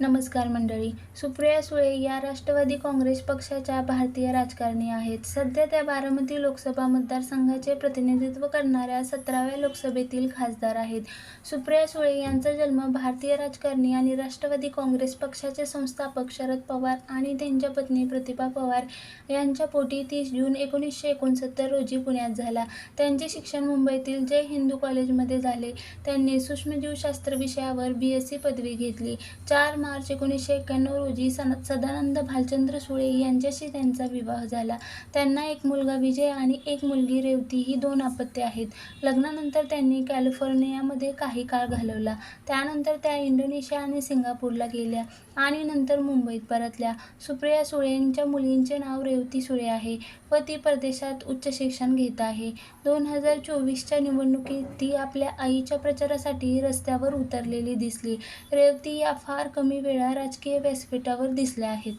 नमस्कार मंडळी. सुप्रिया सुळे या राष्ट्रवादी काँग्रेस पक्षाच्या भारतीय राजकारणी आहेत. सध्या त्या बारामती लोकसभा मतदारसंघाचे प्रतिनिधित्व करणाऱ्या सतराव्या लोकसभेतील खासदार आहेत. सुप्रिया सुळे यांचा जन्म भारतीय राजकारणी आणि राष्ट्रवादी काँग्रेस पक्षाचे संस्थापक शरद पवार आणि त्यांच्या पत्नी प्रतिभा पवार यांच्या पोटी तीस जून एकोणीसशे एकोणसत्तर रोजी पुण्यात झाला. त्यांचे शिक्षण मुंबईतील जय हिंदू कॉलेजमध्ये झाले. त्यांनी सूक्ष्मजीवशास्त्र विषयावर बी एस सी पदवी घेतली. चार मार्च एकोणीसशे एक्क्याण्णव रोजी सन सदानंद भालचंद्र सुळे यांच्याशी त्यांचा विवाह झाला. त्यांना एक मुलगा विजय आणि एक मुलगी रेवती ही दोन अपत्ये आहेत. लग्नानंतर त्यांनी कॅलिफोर्नियामध्ये काही काळ घालवला. त्यानंतर त्या इंडोनेशिया आणि सिंगापूरला गेल्या आणि नंतर मुंबईत परतल्या. सुप्रिया सुळेंच्या मुलींचे नाव रेवती सुळे आहे व ती परदेशात उच्च शिक्षण घेत आहे. दोन हजार चोवीसच्या निवडणुकीत ती आपल्या आईच्या प्रचारासाठी रस्त्यावर उतरलेली दिसली. रेवती या फार कमी वेळा राजकीय व्यासपीठावर दिसल्या आहेत.